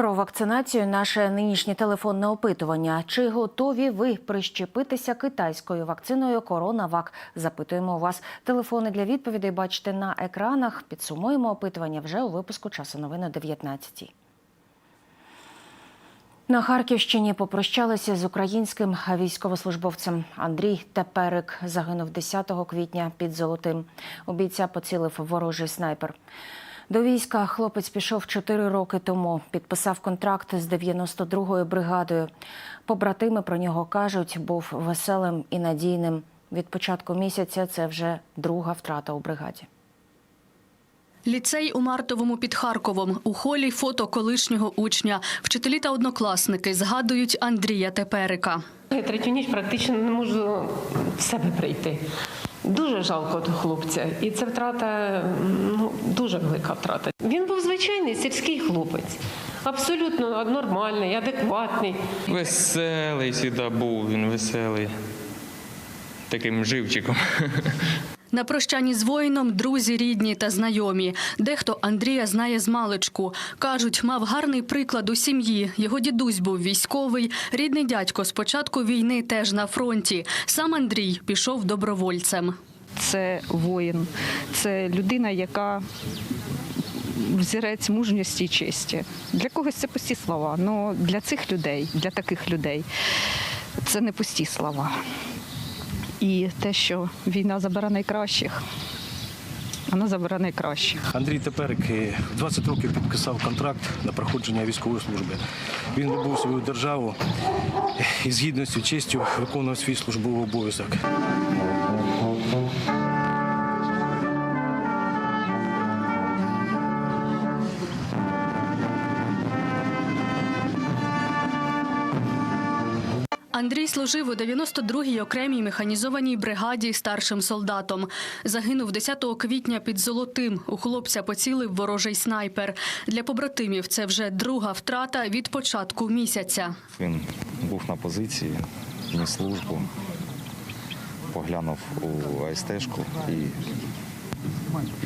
Про вакцинацію наше нинішнє телефонне опитування. Чи готові ви прищепитися китайською вакциною Коронавак? Запитуємо вас. Телефони для відповідей бачите на екранах. Підсумуємо опитування вже у випуску часу новини о 19 На Харківщині попрощалися з українським військовослужбовцем. Андрій Теперик загинув 10 квітня під Золотим. У бійця поцілив ворожий снайпер. До війська хлопець пішов 4 роки тому. Підписав контракт з 92-ю бригадою. Побратими про нього кажуть, був веселим і надійним. Від початку місяця це вже друга втрата у бригаді. Ліцей у Мартовому під Харковом. У холі фото колишнього учня. Вчителі та однокласники згадують Андрія Теперика. Я третю ніч практично не можу в себе прийти. Дуже жалко до хлопця, і це втрата ну дуже велика втрата. Він був звичайний сільський хлопець, абсолютно нормальний, адекватний. Веселий сюди був, він веселий. Таким живчиком. На прощанні з воїном друзі, рідні та знайомі. Дехто Андрія знає з маличку. Кажуть, мав гарний приклад у сім'ї. Його дідусь був військовий, рідний дядько з початку війни теж на фронті. Сам Андрій пішов добровольцем. це воїн, це людина, яка взірець мужності і честі. Для когось це пусті слова. але для цих людей, для таких людей, це не пусті слова. І те, що війна забере найкращих, вона забере найкращих. Андрій Теперик е, 20 років підписав контракт на проходження військової служби. Він любив свою державу і з гідністю, честю виконував свій службовий обов'язок. Андрій служив у 92-й окремій механізованій бригаді старшим солдатом. Загинув 10 квітня під Золотим. У хлопця поцілив ворожий снайпер. Для побратимів це вже друга втрата від початку місяця. Він був на позиції, ніс службу, поглянув у АСТшку і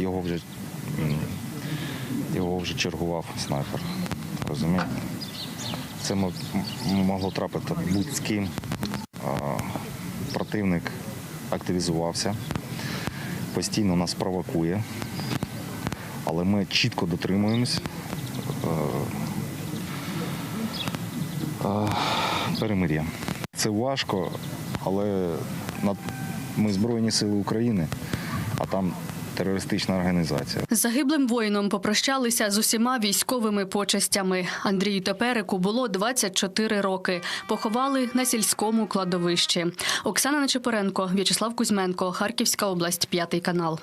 його вже, його вже чергував снайпер. Розумієте? Це мо- могло трапити будь з ким. Противник активізувався, постійно нас провокує, але ми чітко дотримуємось. перемир'я. Це важко, але ми Збройні Сили України, а там терористична організація. Загиблим воїном попрощалися з усіма військовими почестями. Андрію Теперику було 24 роки. Поховали на сільському кладовищі. Оксана Нечепоренко, В'ячеслав Кузьменко, Харківська область, п'ятий канал.